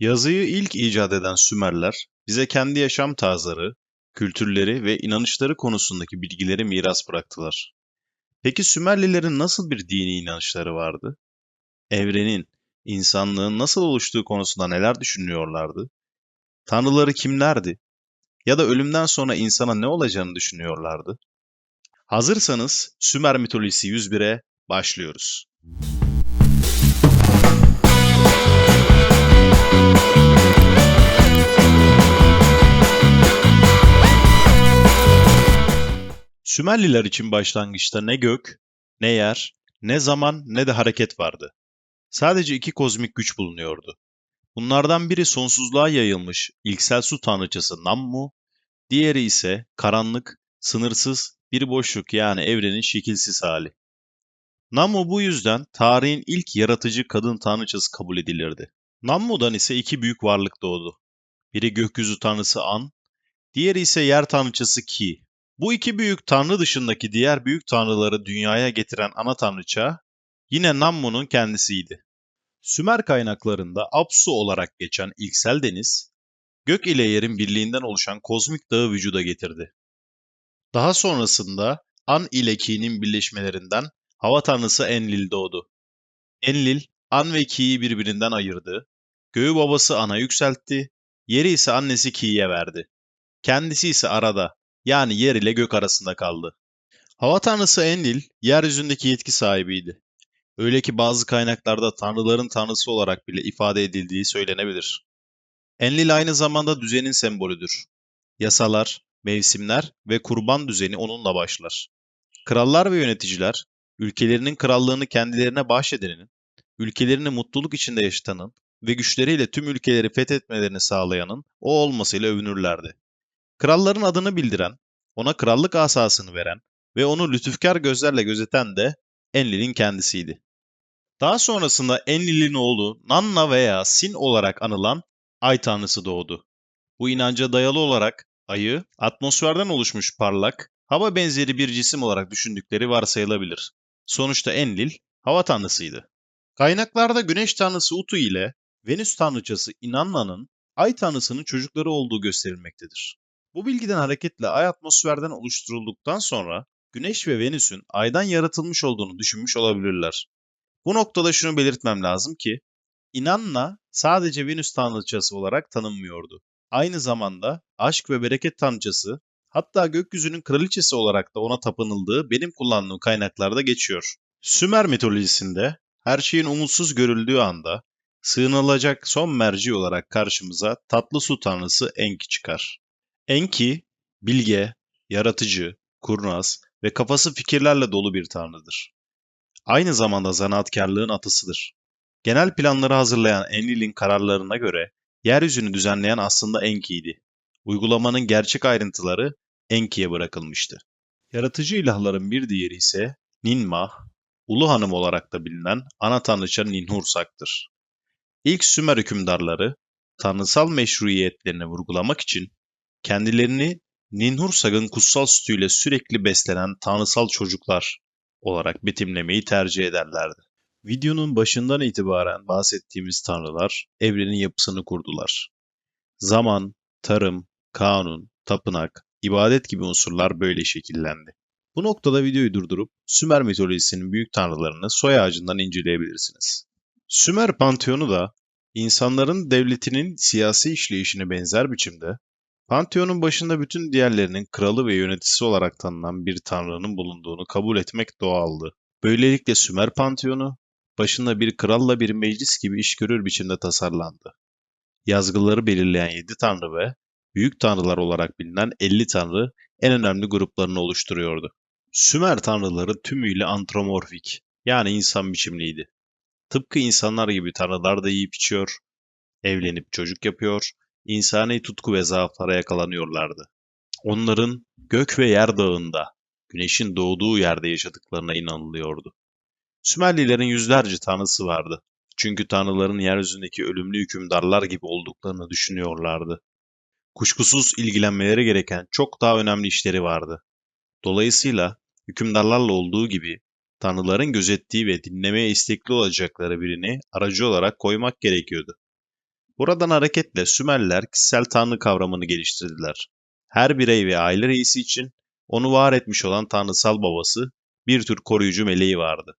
Yazıyı ilk icat eden Sümerler, bize kendi yaşam tarzları, kültürleri ve inanışları konusundaki bilgileri miras bıraktılar. Peki Sümerlilerin nasıl bir dini inanışları vardı? Evrenin, insanlığın nasıl oluştuğu konusunda neler düşünüyorlardı? Tanrıları kimlerdi? Ya da ölümden sonra insana ne olacağını düşünüyorlardı? Hazırsanız Sümer mitolojisi 101'e başlıyoruz. Sümerliler için başlangıçta ne gök, ne yer, ne zaman ne de hareket vardı. Sadece iki kozmik güç bulunuyordu. Bunlardan biri sonsuzluğa yayılmış ilksel su tanrıçası Nammu, diğeri ise karanlık, sınırsız bir boşluk yani evrenin şekilsiz hali. Nammu bu yüzden tarihin ilk yaratıcı kadın tanrıçası kabul edilirdi. Nammu'dan ise iki büyük varlık doğdu. Biri gökyüzü tanrısı An, diğeri ise yer tanrıçası Ki. Bu iki büyük tanrı dışındaki diğer büyük tanrıları dünyaya getiren ana tanrıça yine Nammu'nun kendisiydi. Sümer kaynaklarında Apsu olarak geçen ilksel deniz, gök ile yerin birliğinden oluşan kozmik dağı vücuda getirdi. Daha sonrasında An ile Ki'nin birleşmelerinden hava tanrısı Enlil doğdu. Enlil, An ve Ki'yi birbirinden ayırdı, göğü babası An'a yükseltti, yeri ise annesi Ki'ye verdi. Kendisi ise arada, yani yer ile gök arasında kaldı. Hava tanrısı Enlil, yeryüzündeki yetki sahibiydi. Öyle ki bazı kaynaklarda tanrıların tanrısı olarak bile ifade edildiği söylenebilir. Enlil aynı zamanda düzenin sembolüdür. Yasalar, mevsimler ve kurban düzeni onunla başlar. Krallar ve yöneticiler, ülkelerinin krallığını kendilerine bahşedenin, ülkelerini mutluluk içinde yaşatanın ve güçleriyle tüm ülkeleri fethetmelerini sağlayanın o olmasıyla övünürlerdi. Kralların adını bildiren, ona krallık asasını veren ve onu lütufkar gözlerle gözeten de Enlil'in kendisiydi. Daha sonrasında Enlil'in oğlu Nanna veya Sin olarak anılan Ay Tanrısı doğdu. Bu inanca dayalı olarak ayı atmosferden oluşmuş parlak, hava benzeri bir cisim olarak düşündükleri varsayılabilir. Sonuçta Enlil hava tanrısıydı. Kaynaklarda güneş tanrısı Utu ile Venüs tanrıçası Inanna'nın ay tanrısının çocukları olduğu gösterilmektedir. Bu bilgiden hareketle ay atmosferden oluşturulduktan sonra Güneş ve Venüs'ün aydan yaratılmış olduğunu düşünmüş olabilirler. Bu noktada şunu belirtmem lazım ki Inanna sadece Venüs tanrıçası olarak tanınmıyordu. Aynı zamanda aşk ve bereket tanrıçası hatta gökyüzünün kraliçesi olarak da ona tapınıldığı benim kullandığım kaynaklarda geçiyor. Sümer mitolojisinde her şeyin umutsuz görüldüğü anda sığınılacak son merci olarak karşımıza tatlı su tanrısı Enki çıkar. Enki, bilge, yaratıcı, kurnaz ve kafası fikirlerle dolu bir tanrıdır. Aynı zamanda zanaatkarlığın atısıdır. Genel planları hazırlayan Enlil'in kararlarına göre yeryüzünü düzenleyen aslında Enki'ydi. Uygulamanın gerçek ayrıntıları Enki'ye bırakılmıştı. Yaratıcı ilahların bir diğeri ise Ninmah, Ulu Hanım olarak da bilinen ana tanrıça Ninhursag'dır. İlk Sümer hükümdarları tanrısal meşruiyetlerini vurgulamak için kendilerini Ninhursag'ın kutsal sütüyle sürekli beslenen tanrısal çocuklar olarak betimlemeyi tercih ederlerdi. Videonun başından itibaren bahsettiğimiz tanrılar evrenin yapısını kurdular. Zaman, tarım, kanun, tapınak, ibadet gibi unsurlar böyle şekillendi. Bu noktada videoyu durdurup Sümer mitolojisinin büyük tanrılarını soy ağacından inceleyebilirsiniz. Sümer Panteonu da insanların devletinin siyasi işleyişine benzer biçimde Pantheon'un başında bütün diğerlerinin kralı ve yöneticisi olarak tanınan bir tanrının bulunduğunu kabul etmek doğaldı. Böylelikle Sümer Pantheon'u başında bir kralla bir meclis gibi iş görür biçimde tasarlandı. Yazgıları belirleyen 7 tanrı ve büyük tanrılar olarak bilinen 50 tanrı en önemli gruplarını oluşturuyordu. Sümer tanrıları tümüyle antromorfik yani insan biçimliydi. Tıpkı insanlar gibi tanrılar da yiyip içiyor, evlenip çocuk yapıyor insani tutku ve zaaflara yakalanıyorlardı. Onların gök ve yer dağında, güneşin doğduğu yerde yaşadıklarına inanılıyordu. Sümerlilerin yüzlerce tanrısı vardı. Çünkü tanrıların yeryüzündeki ölümlü hükümdarlar gibi olduklarını düşünüyorlardı. Kuşkusuz ilgilenmeleri gereken çok daha önemli işleri vardı. Dolayısıyla hükümdarlarla olduğu gibi tanrıların gözettiği ve dinlemeye istekli olacakları birini aracı olarak koymak gerekiyordu. Buradan hareketle Sümerliler kişisel tanrı kavramını geliştirdiler. Her birey ve aile reisi için onu var etmiş olan tanrısal babası bir tür koruyucu meleği vardı.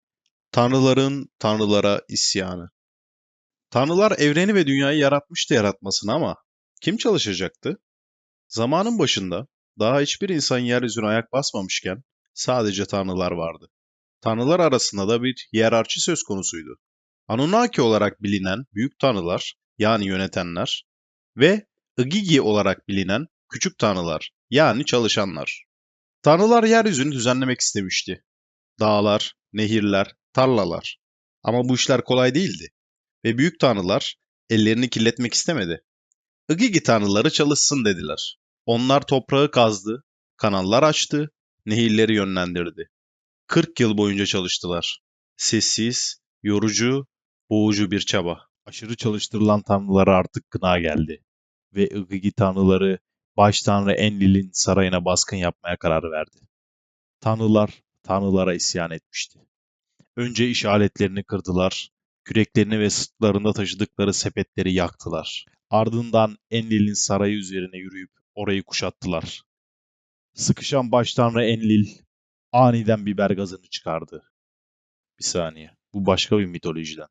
Tanrıların tanrılara isyanı. Tanrılar evreni ve dünyayı yaratmıştı yaratmasına ama kim çalışacaktı? Zamanın başında daha hiçbir insan yeryüzüne ayak basmamışken sadece tanrılar vardı. Tanrılar arasında da bir hiyerarşi söz konusuydu. Anunnaki olarak bilinen büyük tanrılar yani yönetenler ve Igigi olarak bilinen küçük tanrılar yani çalışanlar. Tanrılar yeryüzünü düzenlemek istemişti. Dağlar, nehirler, tarlalar. Ama bu işler kolay değildi. Ve büyük tanrılar ellerini kirletmek istemedi. Igigi tanrıları çalışsın dediler. Onlar toprağı kazdı, kanallar açtı, nehirleri yönlendirdi. 40 yıl boyunca çalıştılar. Sessiz, yorucu, boğucu bir çaba. Aşırı çalıştırılan tanrılara artık gına geldi. Ve Igigi tanrıları baş tanrı Enlil'in sarayına baskın yapmaya karar verdi. Tanrılar, tanrılara isyan etmişti. Önce iş aletlerini kırdılar, küreklerini ve sırtlarında taşıdıkları sepetleri yaktılar. Ardından Enlil'in sarayı üzerine yürüyüp orayı kuşattılar. Sıkışan baş tanrı Enlil aniden biber gazını çıkardı. Bir saniye, bu başka bir mitolojiden.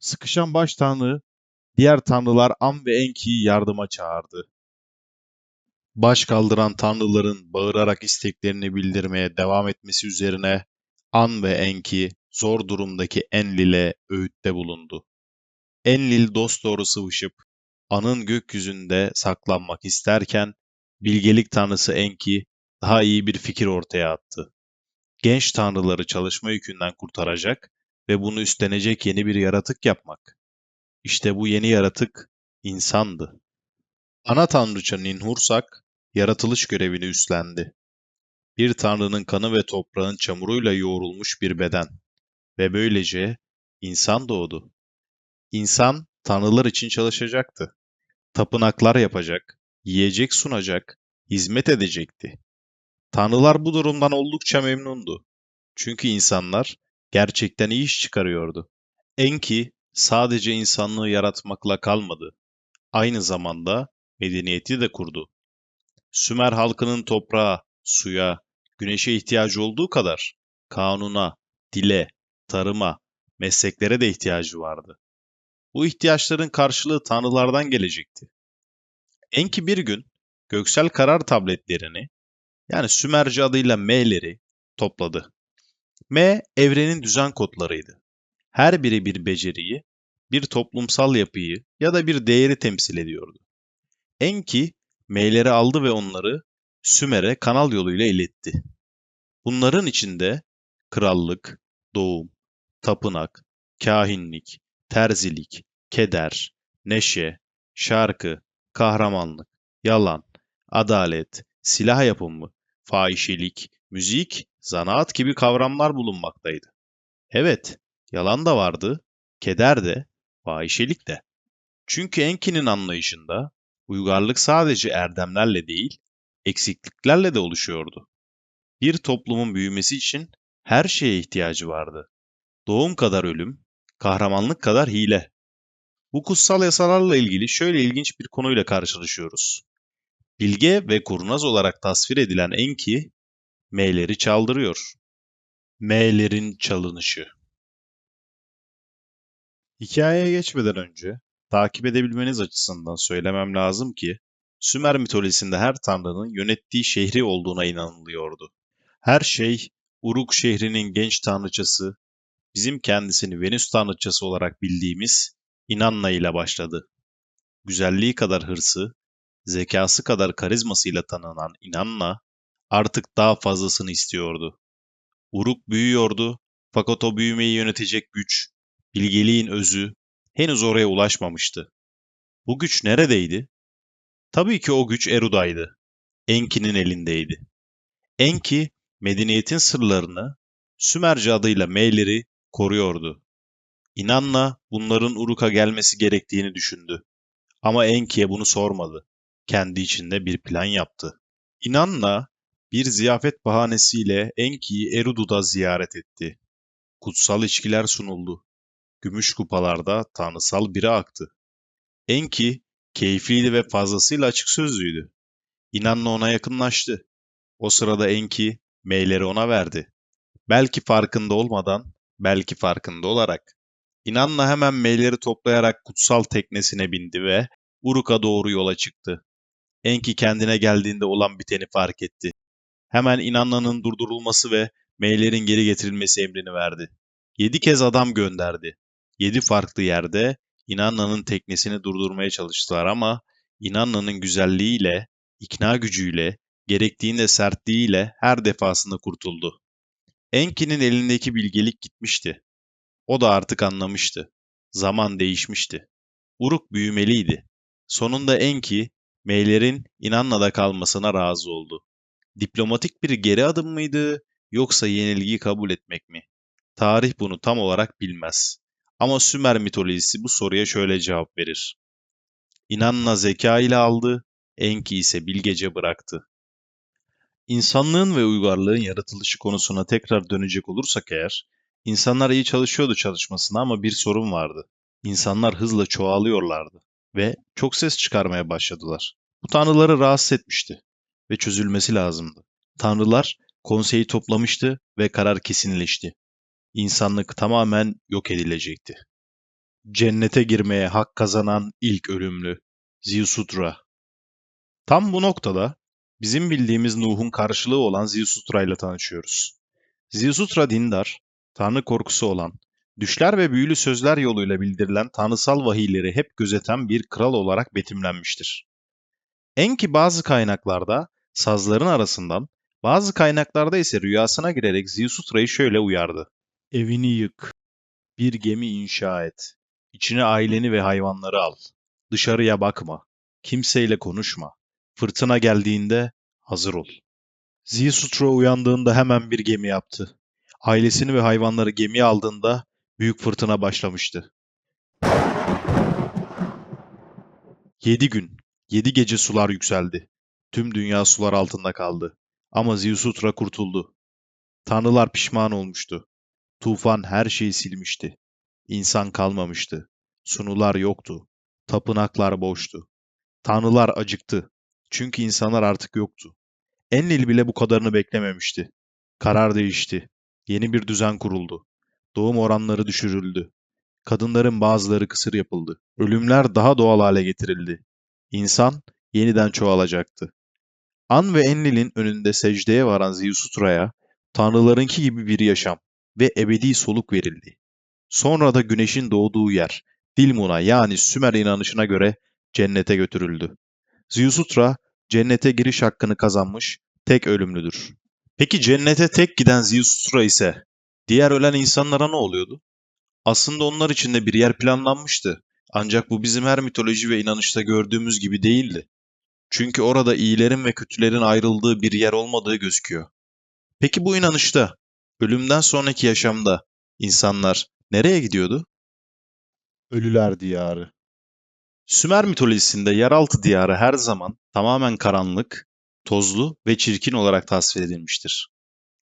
Sıkışan baş tanrı diğer tanrılar Am ve Enki'yi yardıma çağırdı. Baş kaldıran tanrıların bağırarak isteklerini bildirmeye devam etmesi üzerine An ve Enki zor durumdaki Enlil'e öğütte bulundu. Enlil dosdoğru sıvışıp An'ın gökyüzünde saklanmak isterken bilgelik tanrısı Enki daha iyi bir fikir ortaya attı. Genç tanrıları çalışma yükünden kurtaracak ve bunu üstlenecek yeni bir yaratık yapmak. İşte bu yeni yaratık insandı. Ana tanrıça Ninhursak yaratılış görevini üstlendi. Bir tanrının kanı ve toprağın çamuruyla yoğrulmuş bir beden ve böylece insan doğdu. İnsan tanrılar için çalışacaktı. Tapınaklar yapacak, yiyecek sunacak, hizmet edecekti. Tanrılar bu durumdan oldukça memnundu. Çünkü insanlar gerçekten iyi iş çıkarıyordu. Enki sadece insanlığı yaratmakla kalmadı. Aynı zamanda medeniyeti de kurdu. Sümer halkının toprağa, suya, güneşe ihtiyacı olduğu kadar kanuna, dile, tarıma, mesleklere de ihtiyacı vardı. Bu ihtiyaçların karşılığı tanrılardan gelecekti. Enki bir gün göksel karar tabletlerini yani Sümerce adıyla M'leri topladı. M evrenin düzen kodlarıydı. Her biri bir beceriyi, bir toplumsal yapıyı ya da bir değeri temsil ediyordu. Enki M'leri aldı ve onları Sümer'e kanal yoluyla iletti. Bunların içinde krallık, doğum, tapınak, kahinlik, terzilik, keder, neşe, şarkı, kahramanlık, yalan, adalet, silah yapımı, fahişelik, müzik, zanaat gibi kavramlar bulunmaktaydı. Evet, yalan da vardı, keder de, fahişelik de. Çünkü Enki'nin anlayışında uygarlık sadece erdemlerle değil, eksikliklerle de oluşuyordu. Bir toplumun büyümesi için her şeye ihtiyacı vardı. Doğum kadar ölüm, kahramanlık kadar hile. Bu kutsal yasalarla ilgili şöyle ilginç bir konuyla karşılaşıyoruz. Bilge ve kurnaz olarak tasvir edilen Enki, M'leri çaldırıyor. M'lerin çalınışı. Hikayeye geçmeden önce takip edebilmeniz açısından söylemem lazım ki Sümer mitolojisinde her tanrının yönettiği şehri olduğuna inanılıyordu. Her şey Uruk şehrinin genç tanrıçası, bizim kendisini Venüs tanrıçası olarak bildiğimiz Inanna ile başladı. Güzelliği kadar hırsı, zekası kadar karizmasıyla tanınan Inanna artık daha fazlasını istiyordu. Uruk büyüyordu fakat o büyümeyi yönetecek güç, bilgeliğin özü henüz oraya ulaşmamıştı. Bu güç neredeydi? Tabii ki o güç Eruda'ydı. Enki'nin elindeydi. Enki, medeniyetin sırlarını Sümerce adıyla Meyleri koruyordu. İnanla bunların Uruk'a gelmesi gerektiğini düşündü. Ama Enki'ye bunu sormadı. Kendi içinde bir plan yaptı. İnanla bir ziyafet bahanesiyle Enki'yi Erudu'da ziyaret etti. Kutsal içkiler sunuldu. Gümüş kupalarda tanrısal biri aktı. Enki keyifliydi ve fazlasıyla açık sözlüydü. İnanla ona yakınlaştı. O sırada Enki meyleri ona verdi. Belki farkında olmadan, belki farkında olarak. İnanla hemen meyleri toplayarak kutsal teknesine bindi ve Uruk'a doğru yola çıktı. Enki kendine geldiğinde olan biteni fark etti. Hemen İnanna'nın durdurulması ve meylerin geri getirilmesi emrini verdi. Yedi kez adam gönderdi. Yedi farklı yerde İnanna'nın teknesini durdurmaya çalıştılar ama İnanna'nın güzelliğiyle, ikna gücüyle, gerektiğinde sertliğiyle her defasında kurtuldu. Enki'nin elindeki bilgelik gitmişti. O da artık anlamıştı. Zaman değişmişti. Uruk büyümeliydi. Sonunda Enki, Meyler'in İnanna'da kalmasına razı oldu. Diplomatik bir geri adım mıydı yoksa yenilgiyi kabul etmek mi? Tarih bunu tam olarak bilmez. Ama Sümer mitolojisi bu soruya şöyle cevap verir. İnanna zeka ile aldı, Enki ise bilgece bıraktı. İnsanlığın ve uygarlığın yaratılışı konusuna tekrar dönecek olursak eğer, insanlar iyi çalışıyordu çalışmasına ama bir sorun vardı. İnsanlar hızla çoğalıyorlardı ve çok ses çıkarmaya başladılar. Bu tanrıları rahatsız etmişti ve çözülmesi lazımdı. Tanrılar konseyi toplamıştı ve karar kesinleşti. İnsanlık tamamen yok edilecekti. Cennete girmeye hak kazanan ilk ölümlü Ziusutra. Tam bu noktada bizim bildiğimiz Nuh'un karşılığı olan Ziusutra ile tanışıyoruz. Ziusutra dindar, tanrı korkusu olan, düşler ve büyülü sözler yoluyla bildirilen tanrısal vahiyleri hep gözeten bir kral olarak betimlenmiştir. Enki bazı kaynaklarda sazların arasından, bazı kaynaklarda ise rüyasına girerek Ziusutra'yı şöyle uyardı. Evini yık, bir gemi inşa et, içine aileni ve hayvanları al, dışarıya bakma, kimseyle konuşma, fırtına geldiğinde hazır ol. Ziusutra uyandığında hemen bir gemi yaptı. Ailesini ve hayvanları gemiye aldığında büyük fırtına başlamıştı. Yedi gün, yedi gece sular yükseldi. Tüm dünya sular altında kaldı. Ama Ziusutra kurtuldu. Tanrılar pişman olmuştu. Tufan her şeyi silmişti. İnsan kalmamıştı. Sunular yoktu. Tapınaklar boştu. Tanrılar acıktı. Çünkü insanlar artık yoktu. Enlil bile bu kadarını beklememişti. Karar değişti. Yeni bir düzen kuruldu. Doğum oranları düşürüldü. Kadınların bazıları kısır yapıldı. Ölümler daha doğal hale getirildi. İnsan yeniden çoğalacaktı. An ve Enlil'in önünde secdeye varan Ziusutra'ya tanrılarınki gibi bir yaşam ve ebedi soluk verildi. Sonra da güneşin doğduğu yer Dilmun'a yani Sümer inanışına göre cennete götürüldü. Ziusutra cennete giriş hakkını kazanmış tek ölümlüdür. Peki cennete tek giden Ziusutra ise diğer ölen insanlara ne oluyordu? Aslında onlar için de bir yer planlanmıştı. Ancak bu bizim her mitoloji ve inanışta gördüğümüz gibi değildi. Çünkü orada iyilerin ve kötülerin ayrıldığı bir yer olmadığı gözüküyor. Peki bu inanışta, ölümden sonraki yaşamda insanlar nereye gidiyordu? Ölüler diyarı. Sümer mitolojisinde yeraltı diyarı her zaman tamamen karanlık, tozlu ve çirkin olarak tasvir edilmiştir.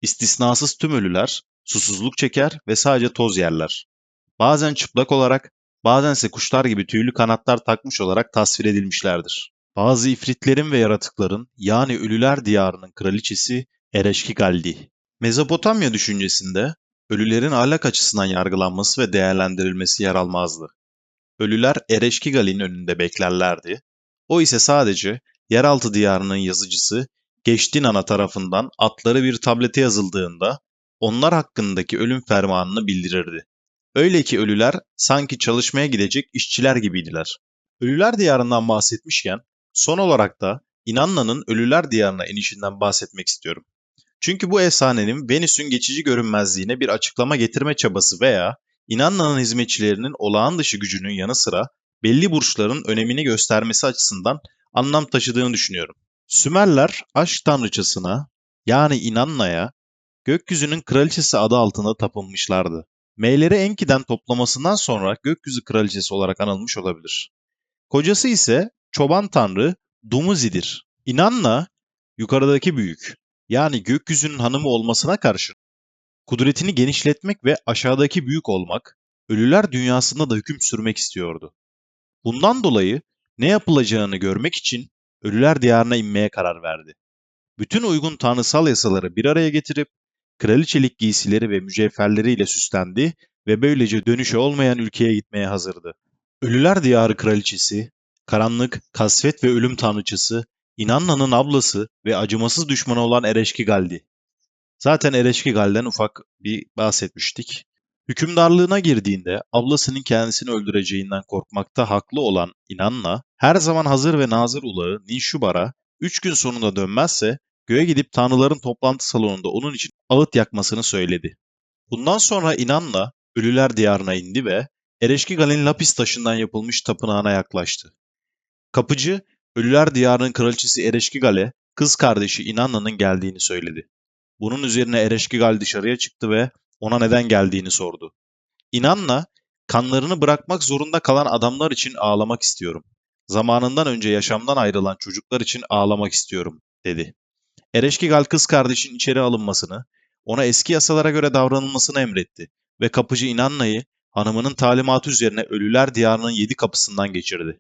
İstisnasız tüm ölüler susuzluk çeker ve sadece toz yerler. Bazen çıplak olarak, bazense kuşlar gibi tüylü kanatlar takmış olarak tasvir edilmişlerdir. Bazı ifritlerin ve yaratıkların yani ölüler diyarının kraliçesi Ereşkigaldi. Mezopotamya düşüncesinde ölülerin ahlak açısından yargılanması ve değerlendirilmesi yer almazdı. Ölüler Ereşkigal'in önünde beklerlerdi. O ise sadece yeraltı diyarının yazıcısı Geçtinana tarafından atları bir tablete yazıldığında onlar hakkındaki ölüm fermanını bildirirdi. Öyle ki ölüler sanki çalışmaya gidecek işçiler gibiydiler. Ölüler diyarından bahsetmişken son olarak da İnanna'nın ölüler diyarına inişinden bahsetmek istiyorum. Çünkü bu efsanenin Venüs'ün geçici görünmezliğine bir açıklama getirme çabası veya İnanna'nın hizmetçilerinin olağan dışı gücünün yanı sıra belli burçların önemini göstermesi açısından anlam taşıdığını düşünüyorum. Sümerler aşk tanrıçasına yani İnanna'ya gökyüzünün kraliçesi adı altında tapınmışlardı. Meyleri Enki'den toplamasından sonra gökyüzü kraliçesi olarak anılmış olabilir. Kocası ise çoban tanrı Dumuzi'dir. İnanna yukarıdaki büyük yani gökyüzünün hanımı olmasına karşın kudretini genişletmek ve aşağıdaki büyük olmak, ölüler dünyasında da hüküm sürmek istiyordu. Bundan dolayı ne yapılacağını görmek için Ölüler Diyarı'na inmeye karar verdi. Bütün uygun tanrısal yasaları bir araya getirip kraliçelik giysileri ve mücevherleriyle süslendi ve böylece dönüşü olmayan ülkeye gitmeye hazırdı. Ölüler Diyarı kraliçesi, karanlık, kasvet ve ölüm tanrıçısı, İnanna'nın ablası ve acımasız düşmanı olan Ereşkigal'di. Zaten Ereşkigal'den ufak bir bahsetmiştik. Hükümdarlığına girdiğinde ablasının kendisini öldüreceğinden korkmakta haklı olan İnanna, her zaman hazır ve nazır ulağı Ninşubar'a 3 gün sonunda dönmezse göğe gidip tanrıların toplantı salonunda onun için ağıt yakmasını söyledi. Bundan sonra İnanna Ölüler Diyarı'na indi ve Ereşkigal'in lapis taşından yapılmış tapınağına yaklaştı. Kapıcı, Ölüler Diyarı'nın kraliçesi Ereşkigal'e kız kardeşi İnanna'nın geldiğini söyledi. Bunun üzerine Ereşkigal dışarıya çıktı ve ona neden geldiğini sordu. İnanna, kanlarını bırakmak zorunda kalan adamlar için ağlamak istiyorum. Zamanından önce yaşamdan ayrılan çocuklar için ağlamak istiyorum, dedi. Ereşkigal kız kardeşin içeri alınmasını, ona eski yasalara göre davranılmasını emretti ve kapıcı İnanna'yı hanımının talimatı üzerine Ölüler Diyarı'nın yedi kapısından geçirdi.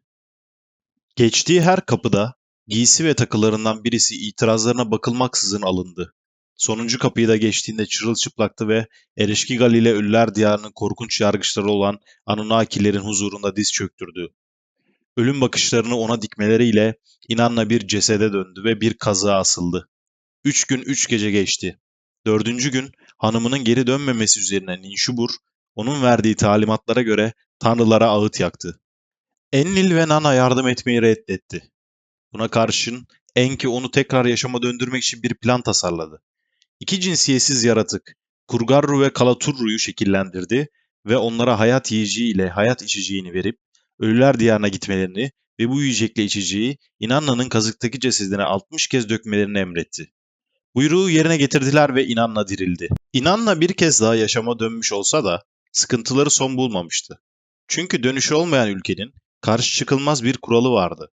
Geçtiği her kapıda giysi ve takılarından birisi itirazlarına bakılmaksızın alındı. Sonuncu kapıyı da geçtiğinde çırılçıplaktı ve Erişkigal ile Ölüler Diyarı'nın korkunç yargıçları olan Anunnakilerin huzurunda diz çöktürdü. Ölüm bakışlarını ona dikmeleriyle inanla bir cesede döndü ve bir kazığa asıldı. Üç gün üç gece geçti. Dördüncü gün hanımının geri dönmemesi üzerine Ninşubur, onun verdiği talimatlara göre tanrılara ağıt yaktı. Enlil ve Nana yardım etmeyi reddetti. Buna karşın Enki onu tekrar yaşama döndürmek için bir plan tasarladı. İki cinsiyetsiz yaratık, Kurgarru ve Kalaturru'yu şekillendirdi ve onlara hayat yiyeceği ile hayat içeceğini verip ölüler diyarına gitmelerini ve bu yiyecekle içeceği İnanna'nın kazıktaki cesedine 60 kez dökmelerini emretti. Buyruğu yerine getirdiler ve İnanna dirildi. İnanna bir kez daha yaşama dönmüş olsa da sıkıntıları son bulmamıştı. Çünkü dönüşü olmayan ülkenin karşı çıkılmaz bir kuralı vardı.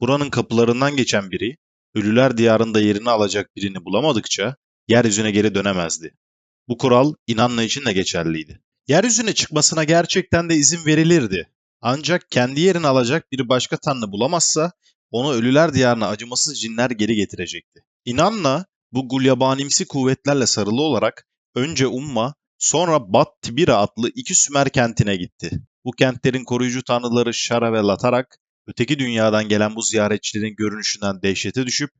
Buranın kapılarından geçen biri, ölüler diyarında yerini alacak birini bulamadıkça yeryüzüne geri dönemezdi. Bu kural İnanna için de geçerliydi. Yeryüzüne çıkmasına gerçekten de izin verilirdi. Ancak kendi yerini alacak bir başka tanrı bulamazsa onu ölüler diyarına acımasız cinler geri getirecekti. İnanna bu gulyabanimsi kuvvetlerle sarılı olarak önce Umma sonra Bat Tibira adlı iki Sümer kentine gitti. Bu kentlerin koruyucu tanrıları Şara ve Latarak öteki dünyadan gelen bu ziyaretçilerin görünüşünden dehşete düşüp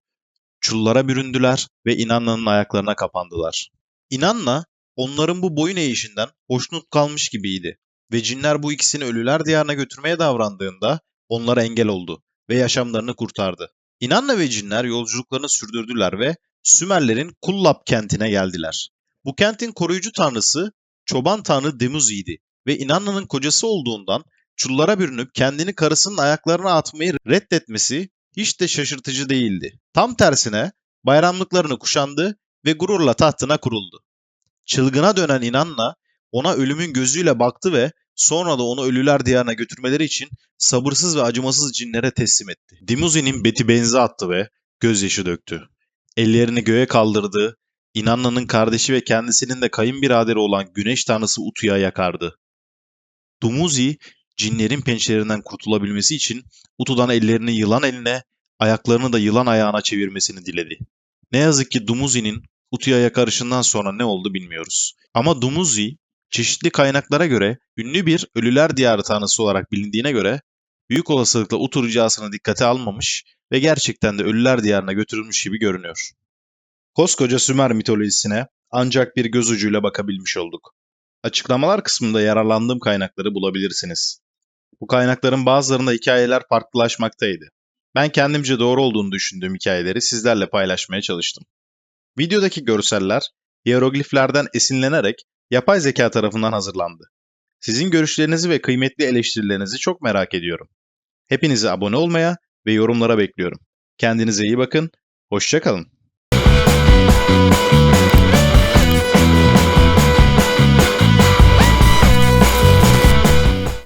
çullara büründüler ve İnanna'nın ayaklarına kapandılar. İnanna onların bu boyun eğişinden hoşnut kalmış gibiydi ve cinler bu ikisini ölüler diyarına götürmeye davrandığında onlara engel oldu ve yaşamlarını kurtardı. İnanna ve cinler yolculuklarını sürdürdüler ve Sümerlerin Kullab kentine geldiler. Bu kentin koruyucu tanrısı çoban tanrı Demuzi'ydi ve İnanna'nın kocası olduğundan çullara bürünüp kendini karısının ayaklarına atmayı reddetmesi hiç de şaşırtıcı değildi. Tam tersine bayramlıklarını kuşandı ve gururla tahtına kuruldu. Çılgına dönen İnanna ona ölümün gözüyle baktı ve sonra da onu ölüler diyarına götürmeleri için sabırsız ve acımasız cinlere teslim etti. Dimuzi'nin beti benzi attı ve gözyaşı döktü. Ellerini göğe kaldırdı, İnanna'nın kardeşi ve kendisinin de kayınbiraderi olan güneş tanrısı Utu'ya yakardı. Dumuzi, cinlerin pençelerinden kurtulabilmesi için Utu'dan ellerini yılan eline, ayaklarını da yılan ayağına çevirmesini diledi. Ne yazık ki Dumuzi'nin Utu'ya yakarışından sonra ne oldu bilmiyoruz. Ama Dumuzi, çeşitli kaynaklara göre ünlü bir ölüler diyarı tanrısı olarak bilindiğine göre büyük olasılıkla Utu ricasını dikkate almamış ve gerçekten de ölüler diyarına götürülmüş gibi görünüyor. Koskoca Sümer mitolojisine ancak bir göz ucuyla bakabilmiş olduk. Açıklamalar kısmında yararlandığım kaynakları bulabilirsiniz. Bu kaynakların bazılarında hikayeler farklılaşmaktaydı. Ben kendimce doğru olduğunu düşündüğüm hikayeleri sizlerle paylaşmaya çalıştım. Videodaki görseller hierogliflerden esinlenerek yapay zeka tarafından hazırlandı. Sizin görüşlerinizi ve kıymetli eleştirilerinizi çok merak ediyorum. Hepinizi abone olmaya ve yorumlara bekliyorum. Kendinize iyi bakın, hoşçakalın.